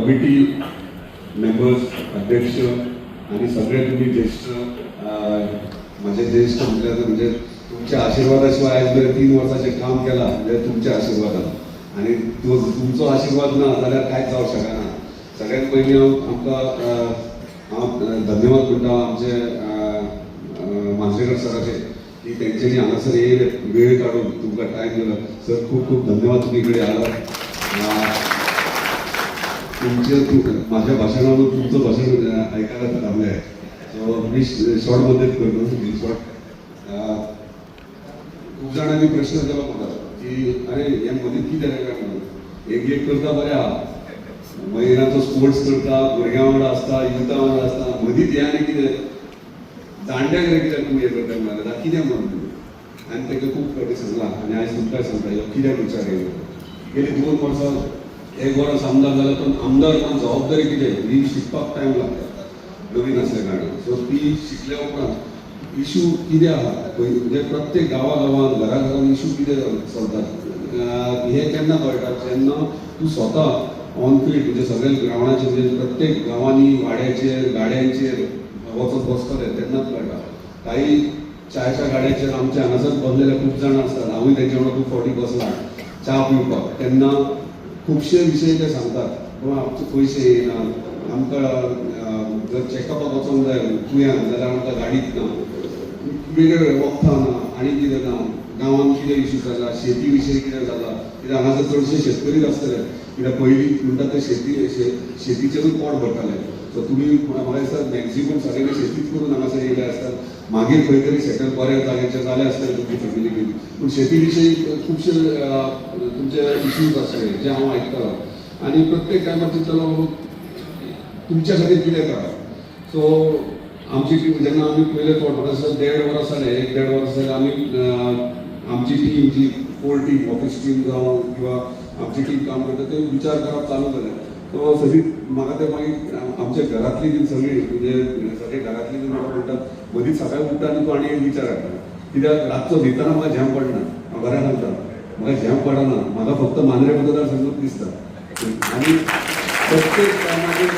Committee members अध्यक्ष आणि सगळे तुम्ही ज्येष्ठ माझे म्हणजे ज्येष्ठ म्हटलं तर म्हणजे तुमच्या आशीर्वादाशिवाय आज मी तीन वर्षाचे काम केला म्हणजे तुमच्या आशीर्वादात आणि तो तुमचो आशीर्वाद ना जाल्यार कांयच जावं शकना सगळ्यात पयलीं हांव आमकां हांव धन्यवाद म्हणटा आमचे मांजरेकर सराचे की त्यांच्यानी हांगासर येयले वेळ काडून तुमकां टायम दिलो. सर खूप खूप धन्यवाद तुम्ही इकडे आला तुमच्या तुमचे माझ्या भाषणावर तुमचं भाषण अं, ऐकायला थांबले आहे. सो मी शॉर्टमध्ये करतो शॉर्ट खूप जाणांनी प्रश्न केला म्हाका की अरे या मध्ये कितें रे काय म्हणून? एक एक करता बरें महिन्याचं स्पोर्ट्स करता भुरग्यां वांगडा आसता युथा वांगडा आसता मदींच हे आनी कितें जाणट्यांक रे कित्याक तुम्ही हे करता म्हणाले दा कितें म्हणून तुमी आनी ताका खूप फावटी सांगलां आनी आयज तुमकांय सांगता ह्यो कित्याक विचार येयलो गेली दोन वर्सां एक वर्स आमदार जालो पण आमदार जावन जबाबदारी कितें ही शिकपाक टायम लागता. नवीन असल्या कारणान. सो ती शिकल्या उपरांत इशू कितें आहा? म्हणजे प्रत्येक गांवा गांवांत घरा घरान इशू कितें चलतात हे केन्ना कळटा जेन्ना तूं स्वता ऑन फील्ड म्हणजे सगळे ग्रावंडाचेर म्हणजे प्रत्येक गांवांनी वाड्याचेर गाड्यांचेर वचत बसतले तेन्नाच कळटा काही चायच्या गाड्याचेर आमच्या हांगासर बसलेले खूप जाण आसतात हांवूय तेंच्या वांगडा खूब फावटी बसला च्या पिवपाक तेन्ना खुबशे विशय ते सांगतात आमचे पयशे येना आमकां जर चॅकअपाक वचोंक जाय तुयें जाल्यार आमकां गाडीच ना वेगळे वखदां ना आनी कितें ना गांवांत कितें इश्यू जाला शेती विशय कितें जाला कित्याक हांगासर चडशे शेतकरीच आसतले कित्याक पयलीं म्हणटा ते शेती शेतीचेरूच पोट भरताले सो तुमी म्हाका दिसता मॅक्झिमम सगळे शेतीच करून हांगासर येयले आसतात मागीर खंय तरी सेटल बऱ्या जाग्याचेर जाले आसतले तुमची फॅमिली गेली. पूण शेती विशयी खुबशे तुमचे इश्यूज आसतले जे हांव आयकतां आनी प्रत्येक टायमार चिंतलो तुमच्या खातीर कितें करा सो आमची टीम जेन्ना आमी पयले फावट म्हाका दिसता देड वर्स जाले एक देड वर जाले आमी आमची टीम जी कोर टीम ऑफिस टीम जावं किंवा आमची टीम काम करता ते विचार करप चालू जाले तो सगळी म्हाका ते मागीर आमच्या घरातली जी सगळी म्हणजे सगळे घरातली जी म्हाका म्हणटात मदीं सकाळी उठता आनी तूं आनी एक विचार हाडटा कित्याक रातचो न्हिदतना म्हाका झेम पडना हांव घरा सांगता म्हाका झेम पडना म्हाका फक्त मांद्रे मतदार संघ दिसता आनी प्रत्येक कामाचेर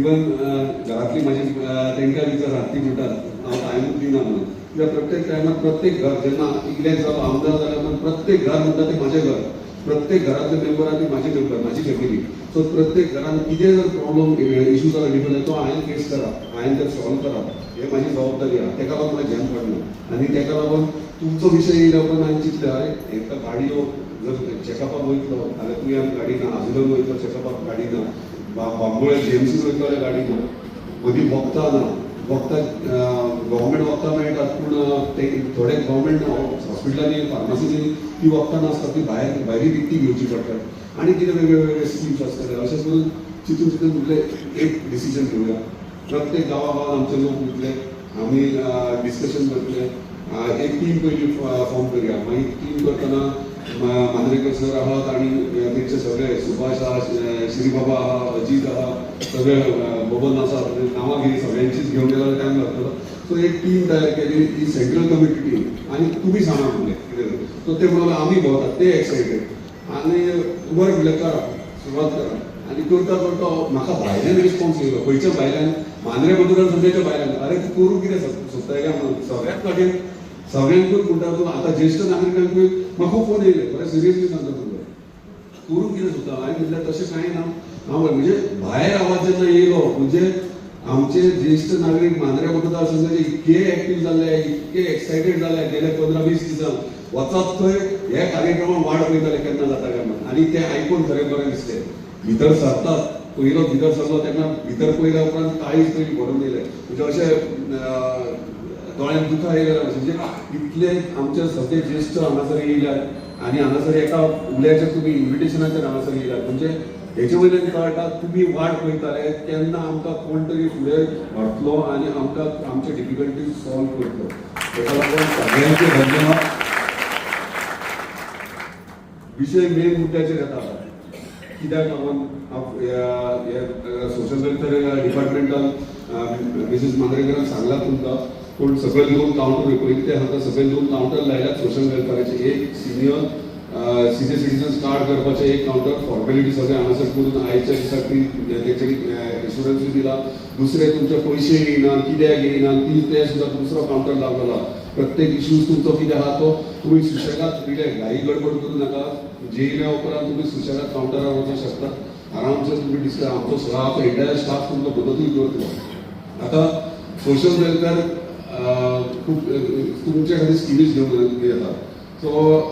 इवन घरातली म्हाजी अं, तेंकां विचारात ती म्हणटात हांव टायमूच दिना म्हणून. कित्याक प्रत्येक टायमार प्रत्येक घर जेन्ना इतलेंच जालो आमदार जाल्यार प्रत्येक घर म्हणटा तें म्हाजें घर. प्रत्येक घरातले मेंबर आणि माझे मेंबर माझी फॅमिली सो प्रत्येक घरान कितें जर प्रॉब्लम इशू जाला डिफरंट तो हांवें फेस करप हांवें ते सॉल्व करप हे म्हाजी जबाबदारी आहा. तेका लागून म्हाका ध्यान पडना आनी तेका लागून तुमचो विशय येयल्या उपरांत हांवें चिंतलें अरे एका गाडयो जर चॅकअपाक वयतलो जाल्यार तुवें आमी गाडी ना आजुलन वयतलो चॅकअपाक गाडी ना बा- बांबोळे जेएमसी वयतलो जाल्यार गाडी ना मदीं भोगता ना वखदां गव्हर्मेंट वखदां मेळटात पूण ते थोडे गव्हर्मेंट हॉस्पिटलांनी फार्मासीनी ती वखदां नासतात ती भायर भायली विकती घेवची पडटात आनी कितें वेगळे वेगळे स्किम्स आसतले अशें करून चिंतून चिंतून म्हटलें एक डिसिजन घेवया प्रत्येक गांवा गांवांत आमचे लोक उरले आमी डिस्कशन करतले एक टीम पयली फॉर्म करया. मागीर टीम करतना मांद्रेकर सर आहात आणि अं, सगळे सुभाष आहात श्रीबाबा आहात अजीत आहात सगळे बबन आसा म्हणजे नावागिरी सगळ्यांचीच घेवन गेल्यार टायम लागतलो सो एक टीम तयार केली ती सेंट्रल कमिटी टीम आणि तुम्ही सांगा म्हणले कितें सो ते म्हणून आमी भोंवतात ते एक्सायटेड आनी बरें म्हणलें करा सुरवात करा. आनी करता करता म्हाका भायल्यान रिस्पॉन्स येयलो खंयच्या भायल्यान मांद्रे मतदार सध्याच्या भायल्यान अरे तूं करूं कितें सोदता काय म्हणून? सगळ्यात लागीं सगळ्यांकूच म्हणटा तूं आतां ज्येश्ठ नागरिकांकूय म्हाका फोन येयले बरें? सिरियसली सांगता तुमकां करून कितें सुद्दां हांवें म्हटल्यार तशें कांय ना? हांव म्हणजे भायर आवाज जेन्ना येयलो म्हणजे आमचे ज्येश्ठ नागरीक मांद्रे मतदारसंघाचे इतके एक्टीव जाल्ले इतके एक्सायटेड जाले गेले पंदरा वीस दिसान वचत थंय हे कार्यक्रमाक वाट पळयताले केन्ना जाता काय म्हणून आनी ते आयकून खरें बरें दिसलें. भितर सरतात पयलो भितर सरलो तेन्ना भितर पयल्या उपरांत काळीज तरी भरून येयलें म्हणजे अशें दोळ्यांत दुखां येयला म्हणजे इतले आमचे सगळे ज्येष्ठ हांगासर येयल्यात आनी हांगासर एका उल्याच्या तुमी इन्विटेशनाचेर हांगासर येयल्यात म्हणजे हेचे वयल्यान कळटा तुमी वाट पळयताले तेन्ना आमकां कोण तरी फुडें व्हरतलो आनी आमकां आमचे डिफिकल्टीज सॉल्व करतलो ताका लागून सगळ्यांचे धन्यवाद. विशय मेन मुद्द्याचेर येता कित्याक लागून सोशल वेलफेअर डिपार्टमेंटान मिसीस मांद्रेकरान सांगला तुमकां पूण सगळे लिहून कावंटर विपरीत ते हांगा सगळे दोन कावंटर लायल्यात सोशल वेलफेअराचे एक सिनियर सिनियर सिटीजन्स कार्ड करपाचें एक कावंटर फॉर्मेलिटी सगळें हांगासर करून आयच्या दिसा ती तेंच्यानी इन्शुरन्सूय दिला. दुसरे तुमचे पयशे येयना कित्याक येयना ती ते सुद्दां दुसरो कावंटर लावलेलो. प्रत्येक इश्यूज तुमचो कितें आहा तो तुमी सुशेगाद रिलॅक्स घाई गडबड करू नाका. जेयल्या उपरांत तुमी सुशेगाद कावंटरार वचूंक शकता. आरामसे तुमी डिस्कस आमचो सगळो एंटायर स्टाफ तुमकां मदतूय करतलो आता सोशल वेलफेअर खूप अ, तुमच्या खातीर स्किमीज घेऊन येतात सो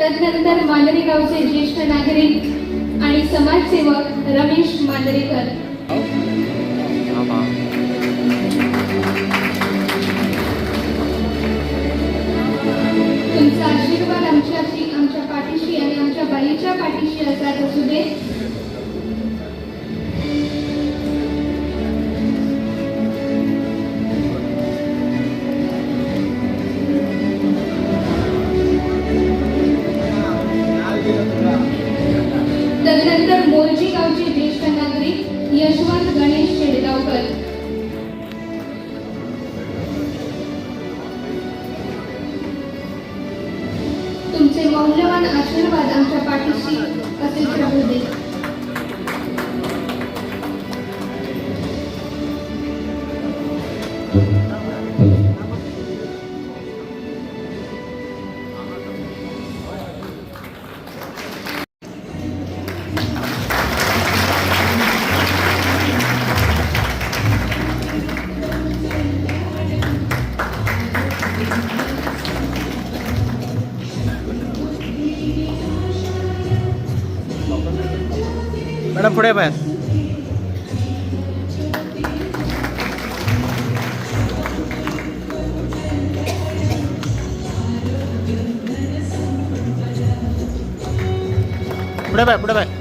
तदनंतर मांदरेगावचे ज्येष्ठ नागरिक आणि समाजसेवक रमेश मांदरेकर बाईच्या पाठीशी असाच मॅडम पुढे बाहेर पुढे बाय पुढे बाय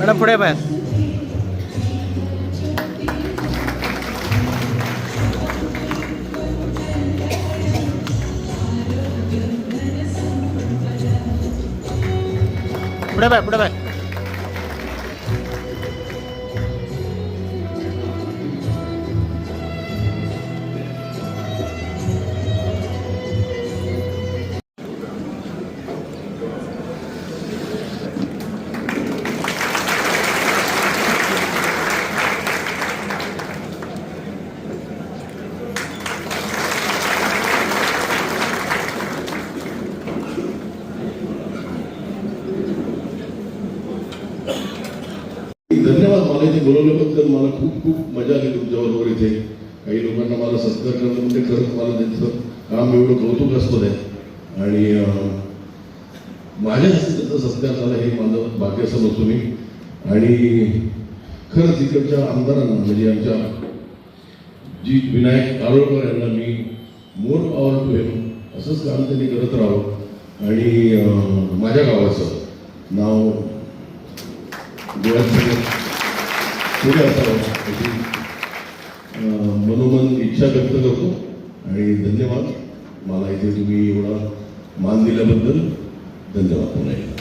मॅडम पुढे बाहेर पुढे बाय पुढे बाय मला इथे बोलवल्याबद्दल मला खूप खूप मजा आली तुमच्याबरोबर इथे. काही लोकांना मला सत्कार करणं म्हणजे खरंच मला त्यांचं काम एवढं कौतुकास्पद आहे. आणि माझ्या हस्ते त्याचा सत्कार झाला हे माझं भाग्य समजतो मी. आणि खरंच इकडच्या आमदारांना म्हणजे आमच्या जी विनायक आरोळकर यांना मी मोर पॉवर टू हेम असंच काम त्यांनी करत राहावं. आणि माझ्या गावाचं नाव डोळ्यात पुढे असावं याची मनोमन इच्छा व्यक्त करतो. आणि धन्यवाद. मला इथे तुम्ही एवढा मान दिल्याबद्दल धन्यवाद पुन्हा एकदा.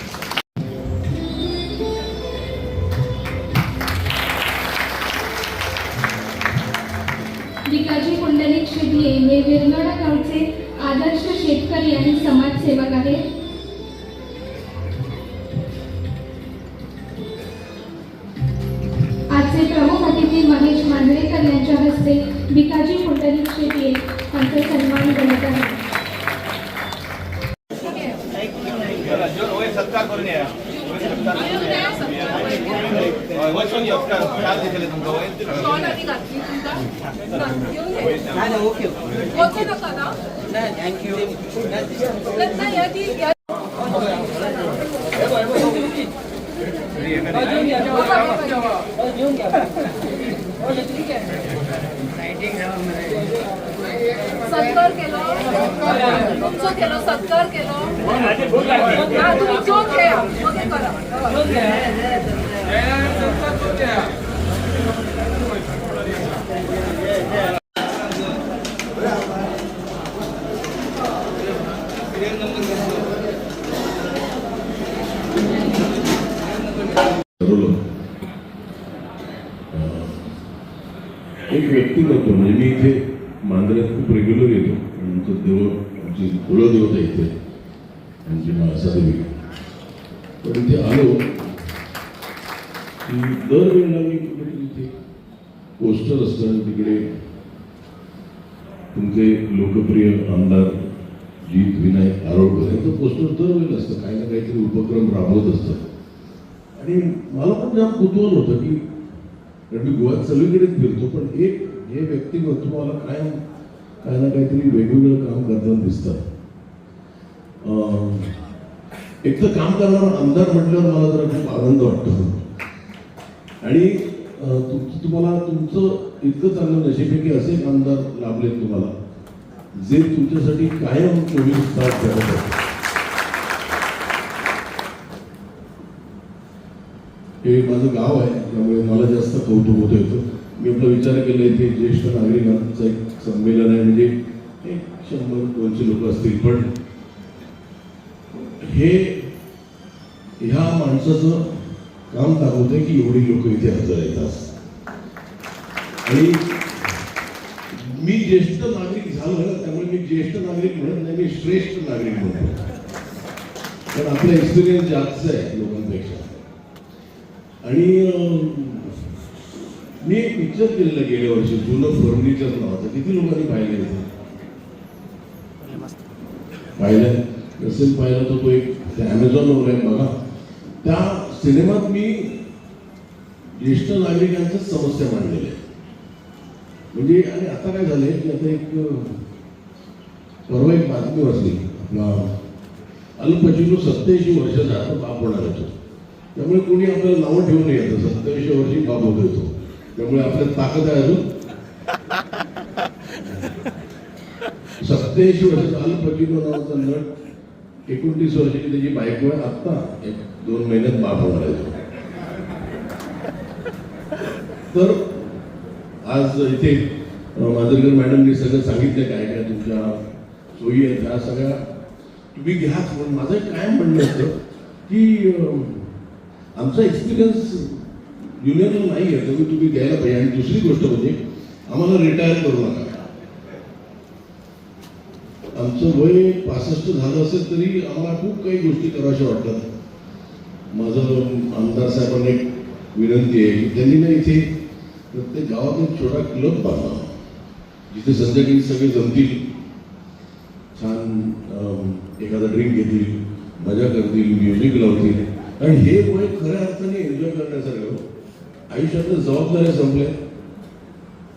विकाजी पुंडलिक शिंदे हे विरनोडा गावचे आदर्श शेतकरी आणि समाजसेवक आहेत. सत्कार केलो तुमचो केलो सत्कार केलो हा तुम्ही जो घ्या मग हे करा महासादेवी पण इथे आलो. की दरवेळेला मी कुठेतरी इथे पोस्टर असतात तिकडे तुमचे लोकप्रिय आमदार जीत विनायक आरोडकर यांचं पोस्टर दरवेळेला असतं. काही ना काहीतरी उपक्रम राबवत असतात. आणि मला पण जाम कुतूहल होतं की कारण मी गोव्यात सगळीकडेच फिरतो पण एक हे व्यक्तिमत्व मला काय काही ना काहीतरी वेगवेगळं काम करताना दिसतं. अं, एक तर काम करणार आमदार म्हटल्यावर मला जरा खूप आनंद वाटतो. आणि तुम- तुम्हाला तुमचं इतकं चांगलं नशीब आहे की असे आमदार लाभलेत तुम्हाला. जे तुमच्यासाठी कायम चोवीस तास करत आहेत. हे माझं गाव आहे त्यामुळे मला जास्त कौतुक होतं येतं मी आपला विचार केला इथे ज्येष्ठ नागरिकांचं एक संमेलन आहे म्हणजे एक शंभर दोनशे लोक असतील. पण हे ह्या माणसाचं काम दाखवतंय की एवढी लोक इथे हजर येतात आणि मी ज्येष्ठ नागरिक झालो ना त्यामुळे मी ज्येष्ठ नागरिक म्हणत नाही मी श्रेष्ठ नागरिक म्हणतो कारण आपला एक्सपिरियन्स जास्त आहे लोकांपेक्षा. आणि मी एक पिक्चर केलेलं गेल्या वर्षी जुनं फर्निचर नावाचं किती लोकांनी पाहिलं पाहिलं नसेल पाहिलं तर तो एक ॲमेझॉनवर आहे बघा. त्या सिनेमात मी ज्येष्ठ नागरिकांच्याच समस्या मांडलेल्या आहेत म्हणजे आणि आता काय झालंय की आता एक परवा एक बातमी वाचली. आपला अल्पचिनो सत्याऐंशी वर्षाचा आता बाप होणार होतो त्यामुळे कोणी आपल्याला नावं ठेवून नये येतं सत्याऐंशी वर्षी बाप होतो येतो त्यामुळे आपल्यात ताकद आहे अजून. सत्याऐंशी वर्षाचा अल्पचिनो नावाचा नट एकोणतीस वर्षाची त्याची बायको आहे आत्ता. एक दोन महिन्यात बाप होणार आहे. तर आज इथे अं, मांजरेकर मॅडमनी सगळं सांगितलं काय काय तुमच्या सोयी आहेत ह्या सगळ्या. तुम्ही घ्या पण माझं काय म्हणणं होतं की आमचा एक्सपिरियन्स युनियनला नाही आहे तर तुम्ही द्यायला पाहिजे. आणि दुसरी गोष्ट म्हणजे आम्हाला रिटायर करू नका. आमचं वय पासष्ट झालं असेल तरी आम्हाला खूप काही गोष्टी कराव्याशा वाटतात. माझं आमदार साहेबांना एक विनंती आहे की त्यांनी ना इथे प्रत्येक गावात एक छोटा क्लब बांधला. जिथे संध्याकाळी सगळे जमतील. छान एखादा ड्रिंक घेतील मजा करतील म्युझिक लावतील. आणि हे वय खऱ्या अर्थाने एन्जॉय करण्यासारखं आयुष्यातल्या जबाबदाऱ्या संपल्या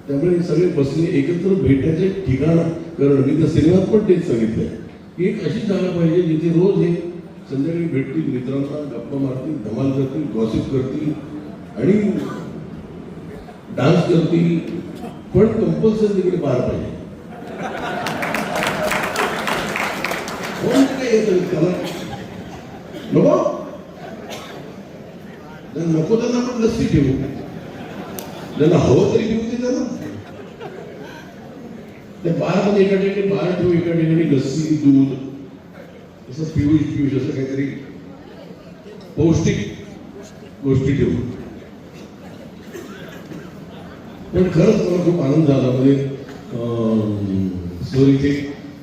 त्यामुळे सगळे बसले एकत्र भेटायचे ठिकाण कारण मी तर सिनेमात पण तेच सांगितलंय. की एक अशी जागा पाहिजे जिथे रोज हे संध्याकाळी भेटतील मित्रांना गप्पा मारतील धमाल करतील गॉसिप करतील आणि डान्स करतील. पण कंपल्सरी तिकडे पार पाहिजे. काय त्याला? नको? नको त्यांना आपण लस्सी ठेवू. ज्यांना हवं तरी ठेवू ते त्यांना त्या बारमध्ये एका ठिकाणी बार ठेवू एका ठिकाणी लस्सी दूध असं पियुष पियुष असं काहीतरी पौष्टिक गोष्टी ठेवू पण खरंच मला खूप आनंद झाला. म्हणजे अं, सर इथे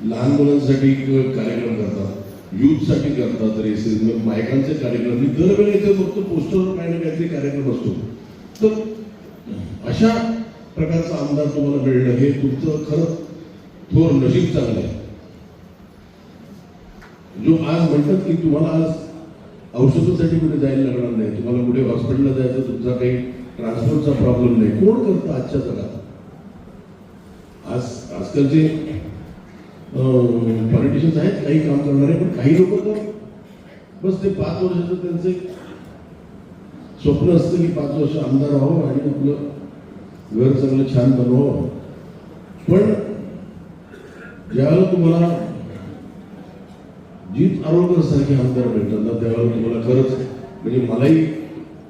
लहान मुलांसाठी कार्यक्रम करतात युथसाठी करतात रेसेस मग बायकांचे कार्यक्रम. मी दरवेळी इथे फक्त पोस्टरवर काही ना काहीतरी कार्यक्रम असतो. तर अशा प्रकारचा आमदार तुम्हाला मिळणं हे तुमचं खरंच थोर नशीब चांगलं आहे. जो आज म्हणतात की तुम्हाला आज औषधासाठी कुठे जायला लागणार नाही तुम्हाला कुठे हॉस्पिटलला जायचं तुमचा काही ट्रान्सपोर्टचा प्रॉब्लेम नाही. कोण करतं आजच्या जगात? आज आजकालचे पॉलिटिशियन्स आहेत काही काम करणारे पण काही लोक तर बस ते पाच वर्षाचं त्यांचं एक स्वप्न असतं की पाच वर्ष आमदार व्हावं आणि आपलं घर चांगलं छान बनवावं. पण ज्यावेळेला तुम्हाला जीत आरोग्य सारखे आमदार भेटतात ना त्यावेळेला तुम्हाला खरंच म्हणजे मलाही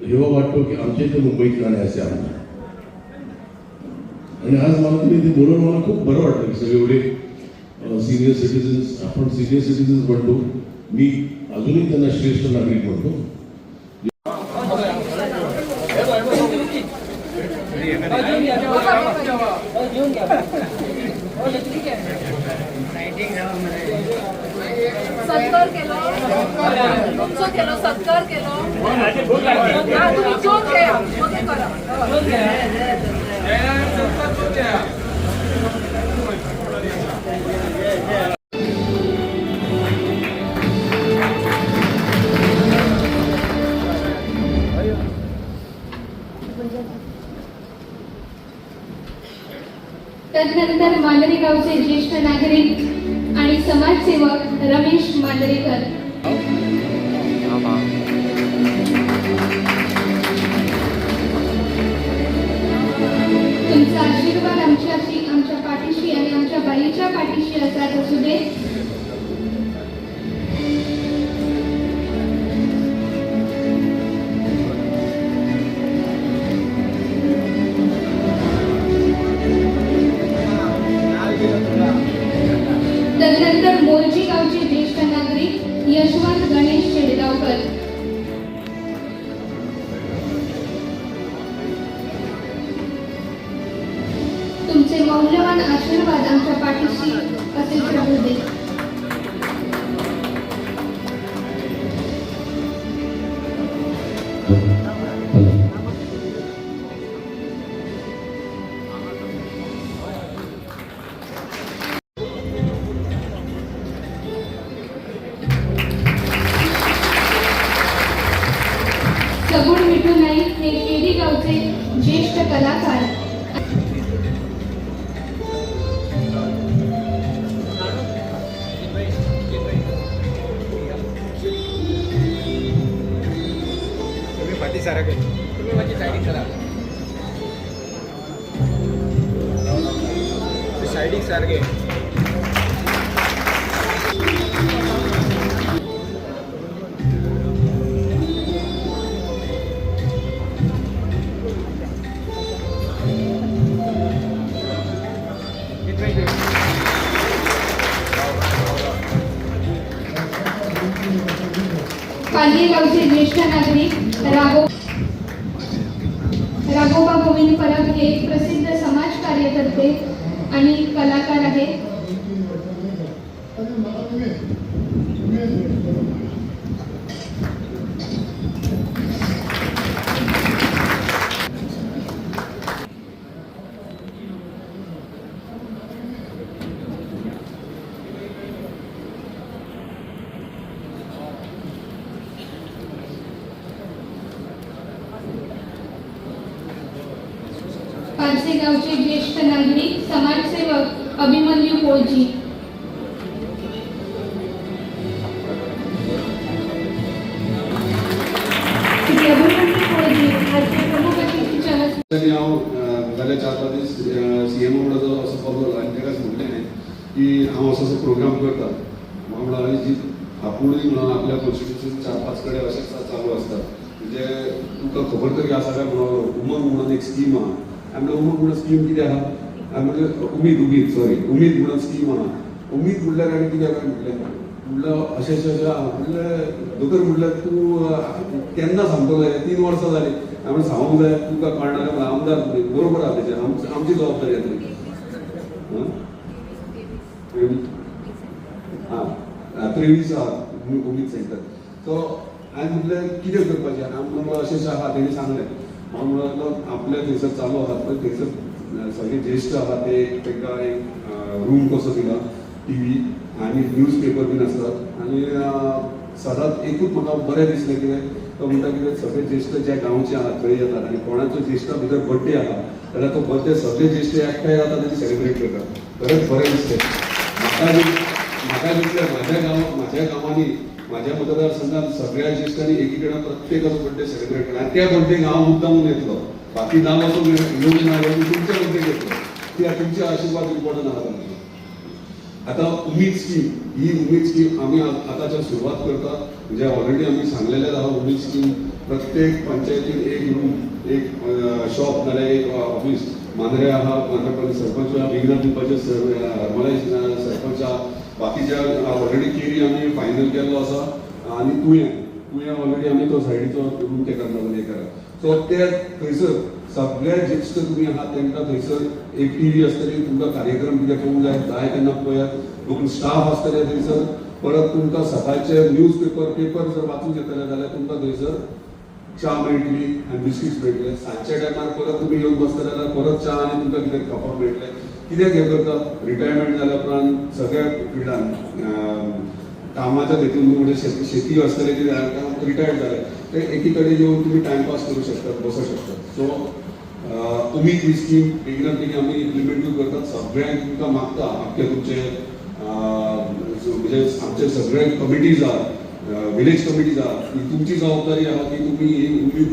हेवा वाटतो की आमच्या इथे मुंबईत का नाही असे आमदार. आणि आज मला तुम्ही ते बोलून मला खूप बरं वाटतं की सगळे एवढे सिनियर सिटीजन्स आपण सिनियर सिटीजन्स म्हणतो. मी अजूनही त्यांना श्रेष्ठ नागरिक म्हणतो. सत्कार केलो. तुमचो केलो सत्कार केलो. हा तुम्ही जेवून घ्या. मग करा. तदनंतर मांदरी गावचे ज्येष्ठ नागरिक आणि समाजसेवक रमेश मांडरेकर तुमचा आशीर्वाद आमच्याशी आमच्या पाठीशी आणि आमच्या बाईच्या पाठीशी असाच असू दे आशीर्वाद आमच्या पाठीशी कसे राहू दे. सायडीक सारके गावचे ज्येष्ठ नागरिक समाजसेवक अभिमन्यू पोळजी हांव अं, चार पांच दीस सी एम वांगडा असो पावलो आनी ताकाच म्हटलें की हांव असो असो प्रोग्राम करता वांगडा आनी जी आपुणूय म्हणून आपल्या कॉन्स्टिट्युशन चार पांच कडेन अशें चालू आसता म्हणजे तुका खबर तरी आसा काय म्हणून उमंग म्हणून एक स्कीम आहा. हांवें म्हणलें उमंग म्हणून स्कीम कितें आहा? हांवें म्हणलें उमीद सॉरी उमीद म्हणून स्कीम आहा. उमीद म्हणल्यार आमी कितें काय म्हटलें म्हणलं अशें अशें अशें आहा. म्हणलें दोतोर म्हणल्यार तूं केन्ना सांगतलो जाय? तीन वर्सां जालीं. हांवें सांगूंक जाय तुका कळना आमदार बरोबर आहा तेजें आमची आमची जबाबदारी आहा ती त्रेवीस आहा उमेद उमीद सेंटर सो हांवें म्हटलें कितें करपाचें? आमकां अशें अशें आहा तेणी सांगलें. हांव म्हणलो आपल्या थंयसर चालू आहा पळय थंयसर सगळे ज्येश्ठ आहा ते तांकां एक रूम कसो दिला टी व्ही आनी न्यूज पेपर बीन आसतात आनी सदांच एकूच म्हाका बरें दिसलें कितें तो म्हणटा कितें सगळे ज्येश्ठ जे गांवचे आहा थंय येतात आनी कोणाचो ज्येश्ठा भितर बर्थडे आहा जाल्यार तो बर्थडे सगळे ज्येश्ठ एकठांय जाता तेजे सेलिब्रेट करतात. खरेंच बरें दिसलें म्हाका म्हाका दिसलें म्हाज्या गांवांत म्हाज्या गांवांनी म्हाज्या मतदारसंघात सगळ्या ज्येश्ठांनी एकी कडेन बड्डे बर्थडे सेलिब्रेट केला आनी त्या बर्थडेक हांव मुद्दामून येतलो बाकी नांव असो येवंक तुमच्या बर्थडे घेतलो. त्या तुमचे आशीर्वाद इम्पॉर्टंट आहात आमचे. आता उमेद स्कीम ही उमेद स्कीम आम्ही आताच्या सुरुवात करता. म्हणजे ऑलरेडी आम्ही सांगलेले आहोत उमेद स्कीम प्रत्येक पंचायतीत एक रूम एक शॉप नाल्यार एक ऑफिस मांद्रे आहा मांद्रेपल्ली सरपंच विघ्न दिवपाचे सरपंच आहा बाकीच्या ऑलरेडी केरी आम्ही फायनल केल्लो आसा आनी तुयें. तुयें ऑलरेडी आमी तो सायडीचो रूम ते करता हे करा. सो ते थंयसर सगळे ज्येश्ठ तुमी आहात तांकां थंयसर एक टी व्ही आसतली तुमकां कार्यक्रम कितें पळोवंक जाय जाय तेन्ना पळयात लोकल स्टाफ आसतले थंयसर परत तुमकां सकाळचे न्यूज पेपर पेपर जर वाचूंक येतले जाल्यार तुमकां थंयसर च्या मेळटली आनी बिस्किट्स मेळटले सांजच्या टायमार परत तुमी येवन बसतले जाल्यार परत च्या आनी तुमकां कितें खावपाक मेळटलें कित्याक हें करतात रिटायरमेंट जाल्या उपरांत सगळ्या फिल्डान कामाच्या देखून म्हणजे शेती शेती असतले कितें रिटायर्ड जाले ते एकी कडेन येवन तुमी टायमपास करूं शकतात बसूंक शकतात सो उमीद ही स्कीम बेगिना बेगीन आमी इम्प्लिमेंटूय करतात. सगळ्यांक तुमकां मागता आख्खे तुमचे म्हणजे आमचे सगळे कमिटीज आहात विलेज कमिटीज आहात ही तुमची जबाबदारी आहा. की तुम्ही ही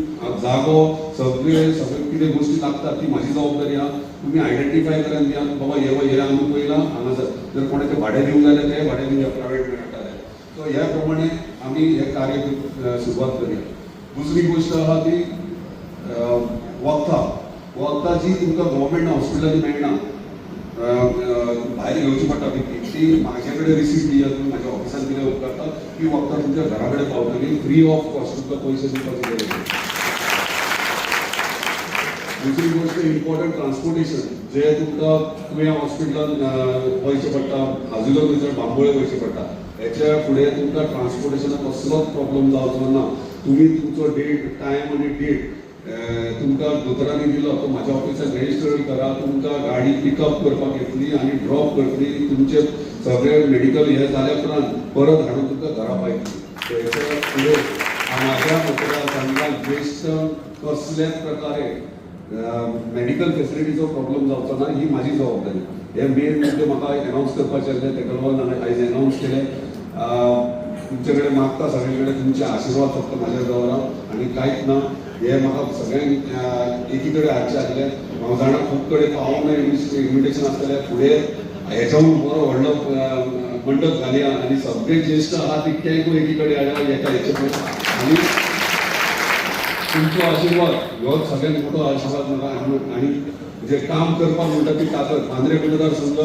जागो सगळे सगळे कितें गोष्टी लागतात ती माझी जबाबदारी आहा. तुम्ही आयडेंटिफाय करून द्या बाबा हे हे आमी पयला हांगासर जर कोणाचे भाडे दिवंक जाले ते भाडे दिवया प्रायवेट मेळटाले सो ह्या प्रमाणे आमी हे कार्य सुरवात करूया. दुसरी गोष्ट आहा ती वखदां वखदां जी तुमकां गव्हर्मेंट हॉस्पिटलांनी मेळना भायर घेवची पडटा ती ती म्हाजे कडेन रिसीप्ट दिया तुम्ही म्हाज्या ऑफिसान दिले उपकारता ती वखदां तुमच्या घरा कडेन पावतली फ्री ऑफ कॉस्ट तुमकां पयशे दिवपाची दुसरी गोष्ट इम्पॉर्टंट ट्रान्सपोर्टेशन जे तुमकां तुवें हॉस्पिटलान वयचें पडटा हाजुलो थंयसर बांबोळे वयचें पडटा हेच्या फुडें तुमकां ट्रान्सपोर्टेशनाक कसलोच प्रॉब्लेम जावचो ना तुमी तुमचो डेट टायम आनी डेट तुमकां दोतोरांनी दिलो तो म्हाज्या ऑफिसान रजिस्टर करा तुमकां गाडी पिकअप करपाक येतली आनी ड्रॉप करतली तुमचे सगळे मेडिकल हे जाल्या उपरांत परत हाडून तुमकां घरा पायतली हेच्या माझ्या मतदारसंघात ज्येष्ठ कसल्याच प्रकारे मेडिकल फेसिलिटीचो प्रॉब्लेम जावचो ना ही माझी जबाबदारी. हे मेन म्हणजे म्हाका एनावन्स करपाचें आसलें तेका लागून हांवें आयज एनावन्स केलें. तुमचे कडेन मागता सगळे कडेन तुमचे आशिर्वाद फक्त म्हाज्या दवरा आनी कांयच ना हे म्हाका सगळ्यांक अं, एकी कडेन हाडचें आसलें हांव जाणा खूब कडेन पावोंक ना इन्विटेशन आसतलें फुडें हेच्याहून बरो व्हडलो अं, मंडप घालया आनी सगळे ज्येश्ठ आहा तितक्यांकूय एकी कडेन हाडया हेका हेचे आनी तुमचो आशीर्वाद ह्यो सगळ्यांत मोठो आशीर्वाद म्हाका आनी- जे काम करपाक म्हणटा ती ताकद. मांद्रे मतदार संघ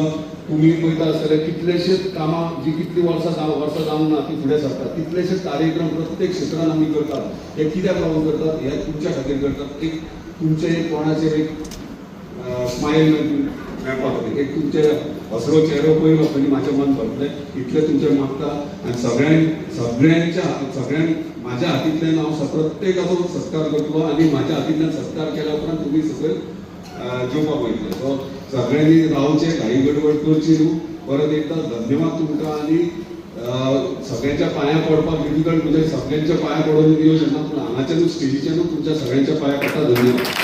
तुम्ही पळयता आसतले कितलेशेच कामां जी कितली वर्सां जावं वर्सां जावंक ना ती फुडें सरतात. कितलेशेच कार्यक्रम प्रत्येक क्षेत्रान आमी करतात. हे कित्याक लागून करतात? हे तुमच्या खातीर करतात. एक तुमचे कोणाचेर एक स्मायल मेळपाक खातीर एक तुमचे हसरो चेहरो पयलो पयलीं म्हाजें मन भरतलें. इतलें तुमचें मागता. आनी सगळ्यांक सगळ्यांच्या सगळ्यांक म्हाज्या हातींतल्यान हांव प्रत्येकाचो सत्कार करतलो. आनी म्हाज्या हातींतल्यान सत्कार केल्या उपरांत तुमी सगळें जेवपाक वयतले सो सगळ्यांनी रावचे घाई गडबड करची न्हू परत एकदा धन्यवाद तुमकां आनी सगळ्यांच्या पांया पडपाक डिफिकल्ट म्हणजे सगळ्यांच्या पांया पडून येवचें ना पूण हांगाच्यानूच स्टेजीच्यानूच तुमच्या सगळ्यांच्या पांया पडटा धन्यवाद.